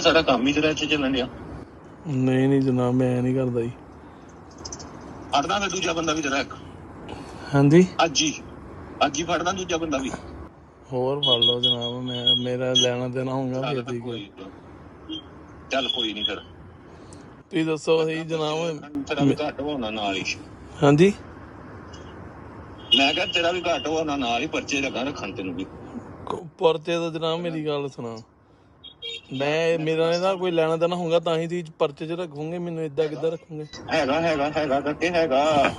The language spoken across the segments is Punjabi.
ਸਾਡਾ ਕੰਮ ਹੀ ਤੇਰਾ ਇੱਥੇ ਚੱਲਣ ਡਿਆ। ਨਹੀਂ ਨਹੀਂ ਜਨਾਬ ਮੈਂ ਨਹੀਂ ਕਰਦਾ ਜੀ। ਫੜਦਾ ਮੈਂ ਦੂਜਾ ਬੰਦਾ ਵੀ ਤੇਰਾ ਇੱਕ। ਹਾਂਜੀ? ਅੱਜ ਹੀ ਅੱਜ ਹੀ ਫੜਦਾ ਦੂਜਾ ਬੰਦਾ ਵੀ। ਹੋਰ ਫੜ ਲਓ ਜਨਾਬ ਮੈਂ ਮੇਰਾ ਲੈਣਾ ਦੇਣਾ ਹੋਊਗਾ ਫਿਰ ਠੀਕ ਹੈ। ਕੋਈ ਚੱਲ ਕੋਈ ਨਹੀਂ ਫਿਰ। ਤੁਸੀਂ ਦੱਸੋ ਸਹੀ ਜਨਾਬ। ਤੇਰਾ ਵੀ ਘੱਟ ਹੋਣਾ ਨਾਲ ਹੀ। ਹਾਂਜੀ? ਮੈਂ ਕਿਹਾ ਤੇਰਾ ਵੀ ਘੱਟ ਹੋਣਾ ਨਾਲ ਹੀ ਪਰਚੇ ਲਗਾ ਰੱਖਣ ਤੈਨੂੰ ਵੀ। ਪਰਚੇ ਦਾ ਜਨਾਬ ਮੇਰੀ ਗੱਲ ਸੁਣਾ। ਮੈਂ ਮੇਰਾ ਇਹਦਾ ਕੋਈ ਲੈਣਾ ਦੇਣਾ ਹੋਊਗਾ ਤਾਂ ਹੀ ਤੁਸੀਂ ਪਰਚੇ 'ਚ ਰੱਖੋਗੇ ਮੈਨੂੰ ਇਦਾਂ ਕਿੱਦਾਂ ਰੱਖੋਗੇ? ਹੈਗਾ ਹੈਗਾ ਹੈਗਾ ਕਰਕੇ ਹੈਗਾ।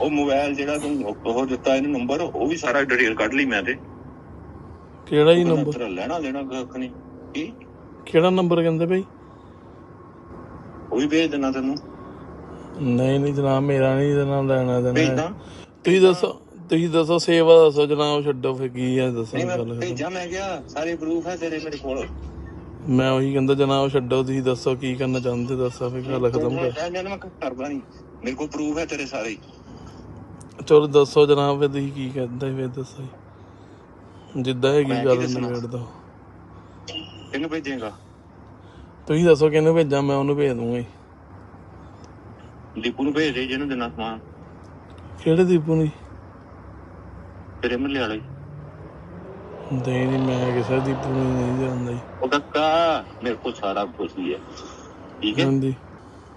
ਉਹ ਮੋਬਾਈਲ ਜਿਹੜਾ ਤੂੰ ਉਹ ਦਿੱਤਾ ਇਹਨੂੰ ਨੰਬਰ ਉਹ ਵੀ ਸਾਰਾ ਡਿਟੇਲ ਕੱਢ ਲਈ ਮੈਂ ਤੇ। ਕਿਹੜਾ ਜੀ ਨੰਬਰ ਲੈਣਾ ਦੇਣਾ ਕੱਖ ਨਹੀਂ। ਕੀ? ਕਿਹੜਾ ਨੰਬਰ ਕਹਿੰਦੇ ਭਾਈ ਉਹ ਵੀ ਭੇਜ ਦੇਣਾ ਤੈਨੂੰ। ਨਹੀਂ ਨਹੀਂ ਜਨਾਬ ਮੇਰਾ ਨਹੀਂ ਇਹਦੇ ਨਾਲ ਲੈਣਾ ਦੇਣਾ। ਹੈ। ਤੁਸੀਂ ਦੱਸੋ। ਤੁਸੀਂ ਦੱਸੋ ਸੇਵਾ ਦੱਸੋ ਜਨਾਬ ਛੱਡੋ ਫਿਰ ਕੀ ਹੈ ਦੱਸੋ ਨਹੀਂ ਮੈਂ ਗੱਲ ਭੇਜਾਂ ਮੈਂ ਕਿਹਾ ਸਾਰੇ ਪ੍ਰੂਫ ਹੈ ਤੇਰੇ ਮੇਰੇ ਕੋਲ ਮੈਂ ਉਹੀ ਕਹਿੰਦਾ ਜਨਾਬ ਛੱਡੋ ਤੁਸੀਂ ਦੱਸੋ ਕੀ ਕਰਨਾ ਚਾਹੁੰਦੇ ਦੱਸੋ ਫਿਰ ਗੱਲ ਖਤਮ ਕਰ ਮੈਂ ਕਹਿੰਦਾ ਮੈਂ ਕਰਦਾ ਨਹੀਂ ਮੇਰੇ ਕੋਲ ਪ੍ਰੂਫ ਹੈ ਤੇਰੇ ਸਾਰੇ ਹੀ। ਚਲੋ ਦੱਸੋ ਜਨਾਬ ਫਿਰ ਤੁਸੀਂ ਕੀ ਕਹਿੰਦੇ ਫਿਰ ਦੱਸੋ ਜੀ। ਜਿੱਦਾਂ ਹੈਗੀ ਮੈਂ ਕੀ ਗੱਲ ਦੱਸਣਾ? ਨਿਬੇੜ ਦੋ ਕਿਹਨੂੰ ਭੇਜੇਗਾ ਤੁਸੀਂ ਦੱਸੋ ਕਿਹਨੂੰ ਭੇਜਾਂ ਮੈਂ ਉਹਨੂੰ ਭੇਜ ਦੂੰਗਾ ਜੀ। ਦੀਪੂ ਨੂੰ ਭੇਜ ਦੇ ਜਿਹਨੂੰ ਦੇਣਾ ਸਮਾਨ ਕਿਹੜੇ ਦੀਪੂ ਨੂੰ ਜੀ? ਤੇਰੇ ਮੱਲੇ ਵਾਲੇ। ਨਹੀਂ ਨਹੀਂ ਮੈਂ ਕਿਸੇ ਦੀਪੂ ਨੂੰ ਨਹੀਂ ਜਾਣਦਾ ਜੀ। ਉਹ ਕੱਕਾ ਮੇਰੇ ਕੋਲ ਸਾਰਾ ਕੁਝ ਹੀ ਹੈ। ਠੀਕ ਹੈ? ਹਾਂਜੀ।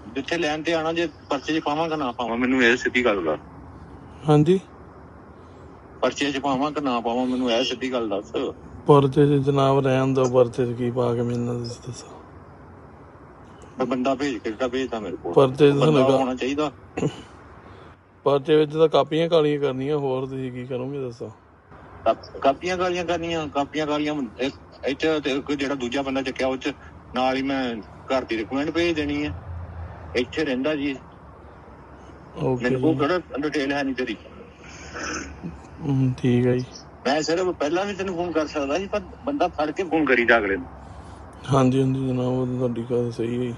ਜਿੱਥੇ ਲੈਣ ਤੇ ਆਣਾ ਜੇ ਪਰਚੇ 'ਚ ਪਾਵਾਂਗਾ ਨਾ ਪਾਵਾਂ ਮੈਨੂੰ ਇਹ ਸਿੱਧੀ ਗੱਲ ਦੱਸ। ਹਾਂਜੀ। ਪਰਚੇ 'ਚ ਪਾਵਾਂ ਕਿ ਨਾ ਪਾਵਾਂ ਮੈਨੂੰ ਇਹ ਸਿੱਧੀ ਗੱਲ ਦੱਸ। ਪਰਚੇ 'ਚ ਜਨਾਬ ਰਹਿਣ ਦੋ ਪਰਚੇ 'ਚ ਕੀ ਪਾ ਕੇ ਮਿਲਣਾ ਤੁਸੀਂ ਦੱਸੋ। ਮੈਂ ਬੰਦਾ ਭੇਜ ਕੇ ਕਿਹੜਾ ਭੇਜਦਾ ਮੇਰੇ ਕੋਲ? ਪਰਚੇ 'ਚ ਬੰਦਾ ਹੋਣਾ ਚਾਹੀਦਾ। ਪਰਚੇ ਵਿੱਚ ਤਾਂ ਕਾਪੀਆਂ ਕਾਲੀਆਂ ਕਰਨੀਆਂ ਹੋਰ ਤੁਸੀਂ ਕੀ ਕਰੋਗੇ ਦੱਸੋ? ਕਾਪ- ਕਾਪੀਆਂ ਕਾਲੀਆਂ ਕਰਨੀਆਂ ਕਾਪੀਆਂ ਕਾਲੀਆਂ ਇੱਥੇ ਤੇ ਕੋਈ ਜਿਹੜਾ ਦੂਜਾ ਬੰਦਾ ਚੱਕਿਆ ਉਹ 'ਚ ਨਾਲ ਹੀ ਮੈਂ ਘਰ ਦੀ ਰਿਕਮੈਂਡ ਭੇਜ ਦੇਣੀ ਹੈ ਇੱਥੇ ਰਹਿੰਦਾ ਜੀ। ਓਕੇ ਮੈਨੂੰ ਕੋਲ ਕਿਹੜਾ ਡਿਟੇਲ ਹੈ ਨਹੀਂ ਤੇਰੀ। ਠੀਕ ਹੈ ਜੀ। ਮੈਂ ਸਿਰਫ ਪਹਿਲਾਂ ਵੀ ਤੈਨੂੰ ਫੋਨ ਕਰ ਸਕਦਾ ਸੀ ਪਰ ਬੰਦਾ ਫੜ ਕੇ ਫੋਨ ਕਰੀ ਜਾ ਅਗਲੇ ਨੂੰ। ਹਾਂਜੀ ਹਾਂਜੀ ਜਨਾਬ ਉਹ ਤੁਹਾਡੀ ਗੱਲ ਸਹੀ ਹੈ ਜੀ।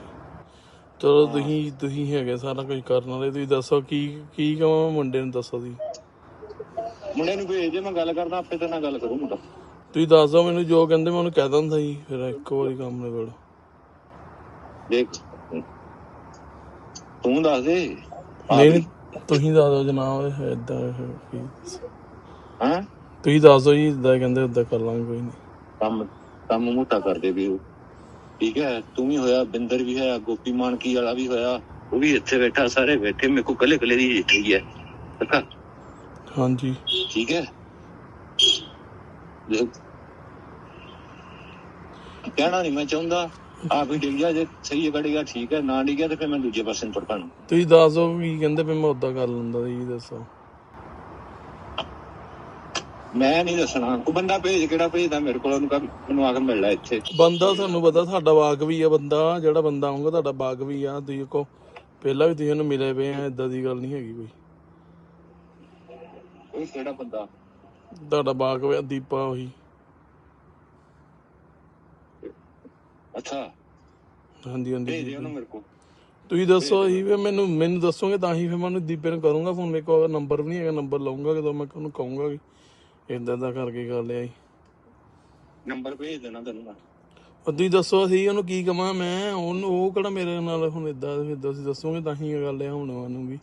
ਚਲੋ ਤੁਸੀਂ ਤੁਸੀਂ ਹੈਗੇ ਸਾਰਾ ਕੁਝ ਕਰਨ ਵਾਲੇ ਤੁਸੀਂ ਦੱਸੋ ਕੀ ਕੀ ਕਹਾਂ ਮੁੰਡੇ ਨੂੰ ਦੱਸੋ ਤੁਸੀਂ? ਮੁੰਡੇ ਨੂੰ ਭੇਜ ਦੇ ਮੈਂ ਗੱਲ ਕਰਦਾ ਆਪੇ ਤੇਰੇ ਨਾਲ ਗੱਲ ਕਰੂ ਮੁੰਡਾ। ਤੁਸੀਂ ਦੱਸ ਦਿਓ ਮੈਨੂੰ ਜੋ ਕਹਿੰਦੇ ਮੈਂ ਉਹਨੂੰ ਕਹਿ ਦਿੰਦਾ ਜੀ ਫਿਰ ਇੱਕ ਵਾਰੀ ਕੰਮ ਨਿਬੜ। ਦੇਖ ਤੂੰ ਦੱਸ ਦੇ ਨਹੀਂ ਨਹੀਂ ਤੁਸੀਂ ਦੱਸ ਦਿਓ ਜਨਾਬ ਇਦਾਂ ਹਾਂ ਤੁਸੀਂ ਦੱਸ ਦਿਓ ਜੀ ਇਦਾਂ ਕਹਿੰਦੇ ਉਦਾਂ ਕਰ ਲਾਂਗੇ ਕੋਈ ਨਹੀਂ। ਕੰਮ ਕੰਮ ਮੋਟਾ ਕਰਦੇ ਵੀ ਉਹ। ਠੀਕ ਹੈ ਤੂੰ ਵੀ ਹੋਇਆ ਬਿੰਦਰ ਵੀ ਹੋਇਆ ਗੋਪੀ ਮਾਨਕੀ ਵਾਲਾ ਵੀ ਹੋਇਆ ਉਹ ਵੀ ਇੱਥੇ ਬੈਠਾ ਸਾਰੇ ਬੈਠੇ ਮੇਰੇ ਕੋ ਕੱਲੇ ਕੱਲੇ ਦੀ ਹਿਸਟਰੀ ਹੈ ਹਾਂਜੀ। ਠੀਕ ਹੈ। ਕਹਿਣਾ ਨਹੀਂ ਮੈਂ ਚਾਹੁੰਦਾ ਆਪ ਹੀ ਡਿੱਗ ਜਾ ਜੇ ਸਹੀ ਕੜੇਗਾ ਠੀਕ ਹੈ ਨਾ ਡਿੱਗਿਆ ਤੇ ਫਿਰ ਮੈਂ ਦੂਜੇ ਪਾਸੇ ਨੂੰ ਪੜਪਾਂ ਤੁਸੀਂ ਦੱਸ ਕੀ ਕਹਿੰਦੇ ਵੀ ਮੈਂ ਉਦਾਂ ਕਰ ਲੈਂਦਾ ਜੀ ਦੱਸੋ। ਮੈਂ ਨਹੀਂ ਦੱਸਣਾ। ਕੋਈ ਬੰਦਾ ਭੇਜ ਕਿਹੜਾ ਭੇਜਦਾ? ਮੇਰੇ ਕੋਲ ਉਹਨੂੰ ਕਹ ਮੈਨੂੰ ਆ ਕੇ ਮਿਲ ਲੈ ਇੱਥੇ। ਬੰਦਾ ਤੁਹਾਨੂੰ ਪਤਾ ਸਾਡਾ ਬਾਗ ਵੀ ਆ ਬੰਦਾ। ਜਿਹੜਾ ਬੰਦਾ ਆਉਂਗਾ ਤੁਹਾਡਾ ਬਾਗ ਵੀ ਆ। ਤੁਸੀਂ ਕੋ ਪਹਿਲਾਂ ਵੀ ਤੁਸੀਂ ਉਹਨੂੰ ਮਿਲੇ ਪਏ ਆ ਇਦਾਂ ਦੀ ਗੱਲ ਨਹੀਂ ਹੈਗੀ ਕੋਈ। ਉਹ ਕਿਹੜਾ ਬੰਦਾ? ਤੁਹਾਡਾ ਬਾਗ ਵੀ ਆ, ਦੀਪਾ ਉਹੀ। ਅੱਛਾ। ਹਾਂਜੀ ਹਾਂਜੀ ਭੇਜ ਦੇ ਉਹਨੂੰ ਮੇਰੇ ਕੋਲ। ਤੁਸੀਂ ਦੱਸੋ ਹੀ ਵੀ ਮੈਨੂੰ ਮੈਨੂੰ ਦੱਸੋਗੇ ਤਾਂ ਹੀ ਫਿਰ ਮੈਂ ਉਹਨੂੰ ਦੀਪੇ ਨੂੰ ਕਰੂੰਗਾ। ਫੋਨ ਮੇਰੇ ਕੋਲ ਨੰਬਰ ਵੀ ਨਹੀਂ ਹੈਗਾ ਨੰਬਰ ਲਾਉਂਗਾ ਜਦੋਂ ਮੈਂ ਉਹਨੂੰ ਕਹੂੰਗਾ ਕਿ ਇਦਾਂ ਦਾ ਕਰਕੇ ਗੱਲ ਆ ਜੀ। ਨੰਬਰ ਭੇਜ ਦੇਣਾ ਤੈਨੂੰ ਮੈਂ। ਉਹ ਤੁਸੀਂ ਦੱਸੋ ਅਸੀਂ ਉਹਨੂੰ ਕੀ ਕਵਾਂ ਮੈਂ ਉਹਨੂੰ ਉਹ ਕਿਹੜਾ ਮੇਰੇ ਨਾਲ ਹੁਣ ਇਦਾਂ ਫਿਰ ਤੁਸੀਂ ਦੱਸੋਗੇ ਤਾਂ ਹੀ ਇਹ ਗੱਲ ਆ ਹੁਣ ਉਹਨੂੰ ਵੀ।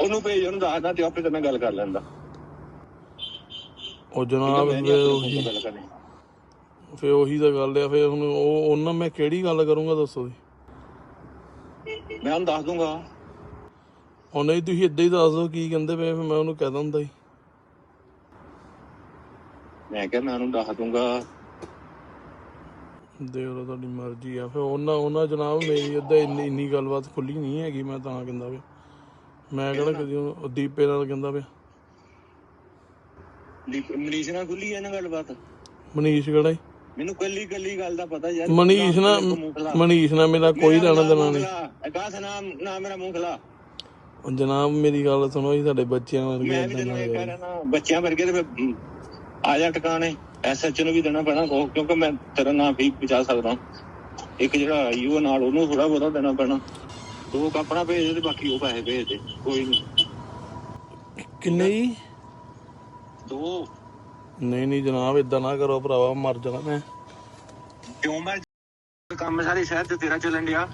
ਉਹਨੂੰ ਭੇਜ ਉਹਨੂੰ ਦੱਸਦਾ ਤੇ ਆਪੇ ਤੇ ਮੈਂ ਗੱਲ ਕਰ ਲੈਂਦਾ। ਉਹ ਜਨਾਬ ਮੈਂ ਨੀ ਫਿਰ ਆਪਣੇ ਉਹੀ phone ਤੋਂ ਗੱਲ ਕਰਨੀ। ਫਿਰ ਉਹੀ ਤਾਂ ਗੱਲ ਆ ਫਿਰ ਹੁਣ ਉਹ ਉਹਨਾਂ ਮੈਂ ਕਿਹੜੀ ਗੱਲ ਕਰੂੰਗਾ ਦੱਸੋ ਜੀ। ਮੈਂ ਉਹਨੂੰ ਦੱਸ ਦੂੰਗਾ। ਹੁਣ ਨਹੀਂ ਤੁਸੀਂ ਇਦਾਂ ਹੀ ਦੱਸ ਦਿਓ ਕੀ ਕਹਿੰਦੇ ਪਏ ਫਿਰ ਮੈਂ ਉਹਨੂੰ ਕਹਿ ਦਿੰਦਾ ਜੀ। ਮੈਂ ਕਿਹਾ ਮੈਂ ਉਹਨੂੰ ਦੱਸ ਦੂੰਗਾ। ਦੇਖ ਲਓ ਤੁਹਾਡੀ ਮਰਜ਼ੀ ਆ। ਫਿਰ ਉਹਨਾਂ ਉਹਨਾਂ ਜਨਾਬ ਮੇਰੀ ਏਦਾਂ ਇੰਨੀ ਇੰਨੀ ਗੱਲਬਾਤ ਖੁੱਲੀ ਨਹੀਂ ਹੈਗੀ ਮੈਂ ਤਾਂ ਕਹਿੰਦਾ ਪਿਆ। ਮੈਂ ਕਿਹੜਾ ਕਦੀ ਉਹ ਦੀਪੇ ਨਾਲ ਕਹਿੰਦਾ ਪਿਆ। ਦੀਪ- ਮਨੀਸ਼ ਨਾਲ ਖੁੱਲੀ ਹੈ ਨਾ ਗੱਲਬਾਤ? ਮਨੀਸ਼ ਕਿਹੜਾ ਮੈਨੂੰ ਕੱਲੀ ਕੱਲੀ ਗੱਲ ਦਾ ਪਤਾ ਯਾਰ। ਮਨੀਸ਼ ਨਾਲ ਮਨੀਸ਼ ਨਾਲ ਮੇਰਾ ਕੋਈ ਲੈਣਾ ਦੇਣਾ ਨਹੀਂ। ਅਕਾਸ ਨਾਮ ਨਾ ਮੇਰਾ ਮੂੰਹ ਖਲਾ? ਉਹ ਜਨਾਬ ਮੇਰੀ ਗੱਲ ਸੁਣੋ ਜੀ ਸਾਡੇ ਬੱਚਿਆਂ ਵਰਗੇ ਮੈਂ ਵੀ ਏਦਾਂ ਤੈਨੂੰ ਨਾ ਇਹ ਕਹਿ ਕਰੋ। ਰਿਹਾ ਨਾ ਬੱਚਿਆਂ ਵਰਗੇ ਤੇ ਫਿਰ ਆ ਜਾ ਟਿਕਾਣੇ ਐਸਐਚ ਨੂੰ ਵੀ ਦੇਣਾ ਪੈਣਾ ਕਿਉਂਕਿ ਮੈਂ ਤੇਰਾ ਨਾਮ ਵੀ ਬਚਾ ਸਕਦਾ ਇੱਕ ਜਿਹੜਾ ਯੂ ਨਾਲ ਉਹਨੂੰ ਥੋੜਾ ਬਹੁਤਾ ਦੇਣਾ ਪੈਣਾ। ਦੋ ਆਪਣਾ ਭੇਜ ਦੇ ਬਾਕੀ ਉਹ ਪੈਸੇ ਭੇਜ ਦੇ ਕੋਈ ਨਹੀਂ। ਕਿੰਨੇ ਜੀ? ਦੋ। ਨਹੀਂ ਨਹੀਂ ਜਨਾਬ ਇਦਾਂ ਨਾ ਕਰੋ ਭਰਾਵਾ ਮਰ ਜਾਣਾ ਮੈਂ। ਕਿਉਂ ਮੈਂ ਕੰਮ ਸਾਰੇ ਸ਼ਹਿਰ ਤੇ ਤੇਰਾ ਚੱਲਣ ਡਿਆ?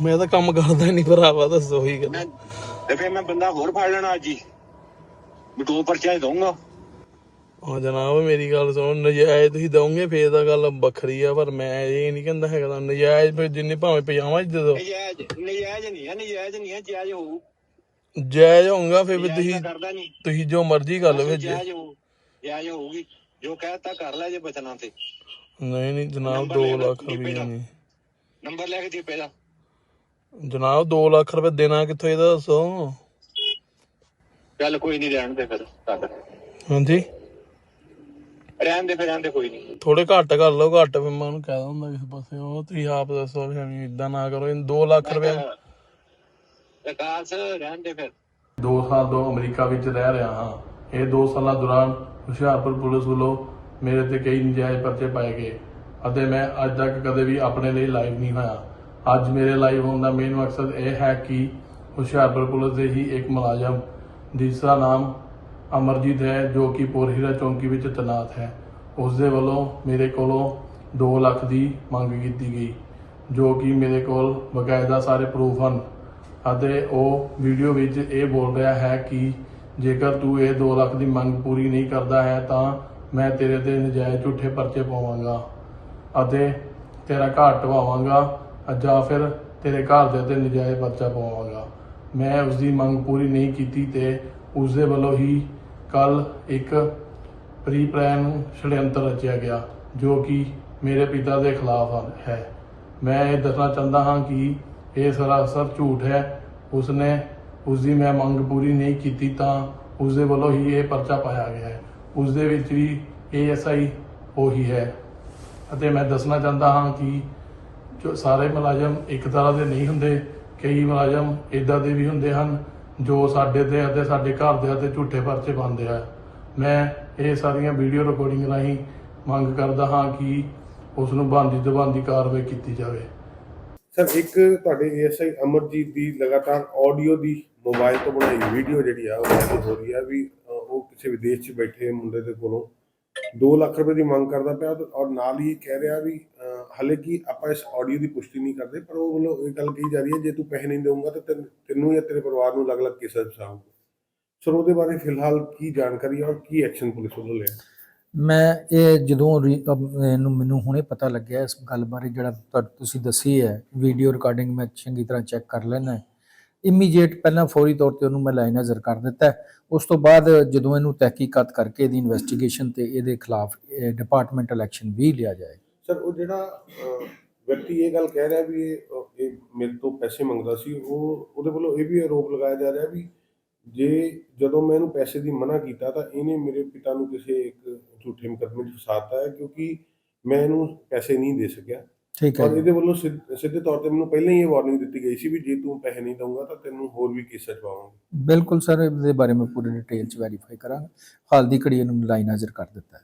ਮੈਂ ਤਾਂ ਕੰਮ ਕਰਦਾ ਨਹੀਂ ਭਰਾਵਾ ਦੱਸੋ ਹੀ ਗੱਲ। ਤੇ ਫਿਰ ਮੈਂ ਬੰਦਾ ਹੋਰ ਫੜ ਲੈਣਾ ਅੱਜ ਹੀ। ਮੈਂ ਦੋ ਪਰਚਾ ਦਊਂਗਾ। ਹਾਂ ਜਨਾਬ ਮੇਰੀ ਗੱਲ ਸੁਣੋ ਨਜਾਇਜ਼ ਤੁਸੀਂ ਦਓਗੇ ਫੇਰ ਤਾਂ ਗੱਲ ਵੱਖਰੀ ਆ ਪਰ ਮੈਂ ਇਹ ਨਹੀਂ ਕਹਿੰਦਾ ਹੈਗਾ ਨਜਾਇਜ਼ ਫਿਰ ਜਿੰਨੇ ਭਾਵੇਂ ਪਜਾਮਾ ਚ ਦੇ ਨਜਾਇਜ਼ ਨਜਾਇਜ਼ ਨਹੀਂ ਹੈ ਨਜਾਇਜ਼ ਨਹੀਂ ਹੈ ਜਾਇਜ਼ ਹੋਊ। ਜਾਇਜ਼ ਹੋਊਗਾ ਫਿਰ ਵੀ ਤੁਸੀਂ ਤੁਸੀਂ ਜੋ ਮਰਜ਼ੀ ਕਰ ਲਓ ਜੇ- ਜਾਇਜ਼ ਹੋਊ ਜਾਇਜ਼ ਹੋਊਗੀ। ਜੋ ਕਹਿਤਾ ਕਰ ਲੈ ਜੇ ਬਚਣਾ ਤੇ। ਨਹੀਂ ਨਹੀਂ ਜਨਾਬ ਨੰਬਰ 2 ਲੈ ਲਓ, ਲੱਖ ਰੁਪਏ। ਨਹੀਂ। ਨੰਬਰ ਲੈ ਕੇ ਦੇ। ਪਹਿਲਾਂ ਜਨਾਬ 2 ਲੱਖ ਰੁਪਏ ਦੇਣਾ ਕਿੱਥੋਂ ਇਹਦਾ ਦੱਸੋ। ਚੱਲ ਕੋਈ ਨਹੀਂ ਰਹਿਣ ਦੇ ਫਿਰ ਹਾਂਜੀ। ਰਹਿਣ ਦੇ ਫਿਰ ਰਹਿਣ ਦੇ ਕੋਈ ਨਹੀਂ। ਥੋੜੇ ਘੱਟ ਕਰ ਲਓ ਘੱਟ ਫਿਰ ਮੈਂ ਉਹਨੂੰ ਕਹਿ ਦਿੰਦਾ ਕਿਸੇ ਪਾਸੇ ਉਹ ਤੁਸੀਂ ਆਪ ਦੱਸੋ ਵੀ ਐਵੇਂ ਇਦਾਂ ਨਾ ਕਰੋ ਇਹ 2 ਲੱਖ ਰੁਪਏ। ਵਿਕਾਸ ਰਹਿਣ ਦੇ ਫਿਰ। 2 ਸਾਲ ਤੋਂ ਅਮਰੀਕਾ ਵਿੱਚ ਰਹਿ ਰਿਹਾ ਹਾਂ। ਇਹ 2 ਸਾਲਾਂ ਦੌਰਾਨ ਹੁਸ਼ਿਆਰਪੁਰ ਪੁਲਿਸ ਵੱਲੋਂ ਮੇਰੇ ਤੇ ਕਈ ਨਜਾਇਜ਼ ਪਰਚੇ ਪਾਏ ਗਏ ਅਤੇ ਮੈਂ ਅੱਜ ਤੱਕ ਕਦੇ ਵੀ ਆਪਣੇ ਲਈ ਲਾਈਵ ਨਹੀਂ ਹੋਇਆ। ਅੱਜ ਮੇਰੇ ਲਾਈਵ ਹੋਣ ਦਾ ਮੇਨ ਮਕਸਦ ਇਹ ਹੈ ਕਿ ਹੁਸ਼ਿਆਰਪੁਰ ਪੁਲਿਸ ਦੇ ਹੀ ਇੱਕ ਮੁਲਾਜ਼ਮ ਜਿਸਦਾ ਨਾਮ ਅਮਰਜੀਤ ਹੈ ਜੋ ਕਿ ਪੋਰਹੀਰਾ ਚੌਂਕੀ ਵਿੱਚ ਤੈਨਾਤ ਹੈ। ਉਸ ਦੇ ਵੱਲੋਂ ਮੇਰੇ ਕੋਲੋਂ 2 ਲੱਖ ਦੀ ਮੰਗ ਕੀਤੀ ਗਈ, ਜੋ ਕਿ ਮੇਰੇ ਕੋਲ ਬਕਾਇਦਾ ਸਾਰੇ ਪ੍ਰੂਫ ਹਨ। ਅਤੇ ਉਹ ਵੀਡੀਓ ਵਿੱਚ ਇਹ ਬੋਲ ਰਿਹਾ ਹੈ ਕਿ ਜੇਕਰ ਤੂੰ ਇਹ 2 ਲੱਖ ਦੀ ਮੰਗ ਪੂਰੀ ਨਹੀਂ ਕਰਦਾ ਹੈ ਤਾਂ ਮੈਂ ਤੇਰੇ ਤੇ ਨਜਾਇਜ਼ ਝੂਠੇ ਪਰਚੇ ਪਾਵਾਂਗਾ ਅਤੇ ਤੇਰਾ ਘਰ ਢਵਾਵਾਂਗਾ ਜਾਂ ਫਿਰ ਤੇਰੇ ਘਰ ਦੇ ਤੇ ਨਜਾਇਜ਼ ਪਰਚਾ ਪਾਵਾਂਗਾ। ਮੈਂ ਉਸ ਦੀ ਮੰਗ ਪੂਰੀ ਨਹੀਂ ਕੀਤੀ ਤੇ ਉਸ ਦੇ ਵੱਲੋਂ ਹੀ ਕੱਲ ਇੱਕ ਪ੍ਰੀ ਪਲਾਨ ਛੜਯੰਤਰ ਰਚਿਆ ਗਿਆ, ਜੋ ਕਿ ਮੇਰੇ ਪਿਤਾ ਦੇ ਖਿਲਾਫ ਹੈ। ਮੈਂ ਇਹ ਦੱਸਣਾ ਚਾਹੁੰਦਾ ਹਾਂ ਕਿ ਇਹ ਸਰਾਸਰ ਝੂਠ ਹੈ। ਉਸਨੇ ਉਸ ਦੀ ਮੈਂ ਮੰਗ ਪੂਰੀ ਨਹੀਂ ਕੀਤੀ ਤਾਂ ਉਸ ਦੇ ਵੱਲੋਂ ਹੀ ਇਹ ਪਰਚਾ ਪਾਇਆ ਗਿਆ ਹੈ। ਉਸ ਦੇ ਵਿੱਚ ਵੀ ਏਐਸਆਈ ਉਹੀ ਹੈ। ਅਤੇ ਮੈਂ ਦੱਸਣਾ ਚਾਹੁੰਦਾ ਹਾਂ ਕਿ ਜੋ ਸਾਰੇ ਮੁਲਾਜ਼ਮ ਇੱਕ ਤਰ੍ਹਾਂ ਦੇ ਨਹੀਂ ਹੁੰਦੇ, ਕਈ ਮੁਲਾਜ਼ਮ ਇਦਾਂ ਦੇ ਵੀ ਹੁੰਦੇ ਹਨ ਜੋ ਸਾਡੇ ਤੇ ਅਤੇ ਸਾਡੇ ਘਰ ਦੇ ਅਤੇ ਝੂਠੇ ਪਰਚੇ ਪਾਉਂਦੇ ਆ। ਮੈਂ ਇਹ ਸਾਰੀਆਂ ਵੀਡੀਓ ਰਿਕਾਰਡਿੰਗ ਰਾਹੀਂ ਮੰਗ ਕਰਦਾ ਹਾਂ ਕਿ ਉਸ ਨੂੰ ਬੰਦੀ ਦਬਾਂਦੀ ਕਾਰਵਾਈ ਕੀਤੀ ਜਾਵੇ। ਸਰ, ਇੱਕ ਤੁਹਾਡੇ ਐਸਆਈ ਅਮਰਜੀਤ ਦੀ ਲਗਾਤਾਰ ਆਡੀਓ ਦੀ ਮੋਬਾਈਲ ਤੋਂ ਬਣਾਈ ਵੀਡੀਓ ਜਿਹੜੀ ਆ, ਉਹ ਵਾਇਰਲ ਹੋ ਰਹੀ ਆ ਵੀ ਉਹ ਕਿਸੇ ਵਿਦੇਸ਼ 'ਚ ਬੈਠੇ ਮੁੰਡੇ ਦੇ ਕੋਲੋਂ। 2 ਲੱਖ ਰੁਪਏ ਦੀ ਮੰਗ ਕਰਦਾ ਪਿਆ ਔਰ ਨਾਲ ਹੀ ਇਹ ਕਹਿ ਰਿਹਾ ਵੀ ਹਾਲੇ ਕਿ ਆਪਾਂ ਇਸ ਆਡੀਓ ਦੀ ਪੁਸ਼ਟੀ ਨਹੀਂ ਕਰਦੇ, ਪਰ ਉਹ ਵੱਲੋਂ ਇਹ ਗੱਲ ਕਹੀ ਜਾ ਰਹੀ ਹੈ, ਜੇ ਤੂੰ ਪੈਸੇ ਨਹੀਂ ਦੇਊਂਗਾ ਤਾਂ ਤੈਨੂੰ- ਤੈਨੂੰ ਜਾਂ ਤੇਰੇ ਪਰਿਵਾਰ ਨੂੰ ਅਲੱਗ-ਅਲੱਗ ਕੇਸਾਂ 'ਚ ਫਸਾਊਂਗਾ ਸਰ, ਉਹਦੇ ਬਾਰੇ ਫਿਲਹਾਲ ਕੀ ਜਾਣਕਾਰੀ ਹੈ ਔਰ ਕੀ ਐਕਸ਼ਨ ਪੁਲਿਸ ਵੱਲੋਂ ਲਿਆ? ਮੈਂ ਇਹ ਜਦੋਂ ਰੀ- ਅਮ ਇਹਨੂੰ ਮੈਨੂੰ ਹੁਣੇ ਪਤਾ ਲੱਗਿਆ ਇਸ ਗੱਲ ਬਾਰੇ ਜਿਹੜਾ ਤੁਹਾ- ਤੁਸੀਂ ਦੱਸੀ ਹੈ ਵੀਡੀਓ ਰਿਕਾਰਡਿੰਗ ਮੈਂ ਚੰਗੀ ਤਰ੍ਹਾਂ ਚੈੱਕ ਕਰ ਲੈਣਾ ਇਮੀਡੀਏਟ ਪਹਿਲਾਂ ਫੌਰੀ ਤੌਰ ਤੇ ਉਹਨੂੰ ਮੈਂ ਲਾਈਨ ਨਜ਼ਰ ਕਰ ਦਿੱਤਾ। ਹੈ। ਉਸ ਤੋਂ ਬਾਅਦ ਜਦੋਂ ਇਹਨੂੰ ਤਹਿਕੀਕਾਤ ਕਰਕੇ ਇਹਦੀ ਇਨਵੈਸਟੀਗੇਸ਼ਨ ਤੇ ਇਹਦੇ ਖਿਲਾਫ ਡਿਪਾਰਟਮੈਂਟਲ ਐਕਸ਼ਨ ਵੀ ਲਿਆ ਜਾਏਗਾ। ਸਰ ਉਹ ਜਿਹੜਾ ਵਿਅਕਤੀ ਇਹ ਗੱਲ ਕਹਿ ਰਿਹਾ ਵੀ ਇਹ ਮੇਰੇ ਤੋਂ ਪੈਸੇ ਮੰਗਦਾ ਸੀ ਉਹ ਉਹਦੇ ਵੱਲੋਂ ਇਹ ਵੀ ਆਰੋਪ ਲਗਾਇਆ ਜਾ ਰਿਹਾ ਵੀ ਜੇ ਜਦੋਂ ਮੈਂ ਇਹਨੂੰ ਪੈਸੇ ਦੀ ਮਨਾ ਕੀਤਾ ਤਾਂ ਇਹਨੇ ਮੇਰੇ ਪਿਤਾ ਨੂੰ ਕਿਸੇ ਇੱਕ ਝੂਠੇ ਮੁਕੱਦਮੇ 'ਚ ਫਸਾਤਾ ਹੈ ਕਿਉਂਕਿ ਮੈਂ ਇਹਨੂੰ ਪੈਸੇ ਨਹੀਂ ਦੇ ਸਕਿਆ। ਠੀਕ ਹੈ ਔਰ। ਇਹਦੇ ਵੱਲੋਂ ਸਿੱਧ- ਤੌਰ ਤੇ ਮੈਨੂੰ ਪਹਿਲਾਂ ਹੀ ਇਹ ਵਾਰਨਿੰਗ ਦਿੱਤੀ ਗਈ ਸੀ ਵੀ ਜੇ ਤੂੰ ਪੈਸੇ ਨਹੀਂ ਦਊਂਗਾ ਤਾਂ ਤੈਨੂੰ ਹੋਰ ਵੀ ਕੇਸਾਂ 'ਚ ਪਾਵਾਂਗੇ। ਬਿਲਕੁਲ ਸਰ ਇਹਦੇ ਬਾਰੇ ਮੈਂ ਪੂਰੀ ਡਿਟੇਲ ਚ ਵੈਰੀਫਾਈ ਕਰਾਂਗਾ। ਹਾਲ ਦੀ ਘੜੀ ਇਹਨੂੰ ਲਾਈਨ ਨਜ਼ਰ ਕਰ ਦਿੱਤਾ ਹੈ।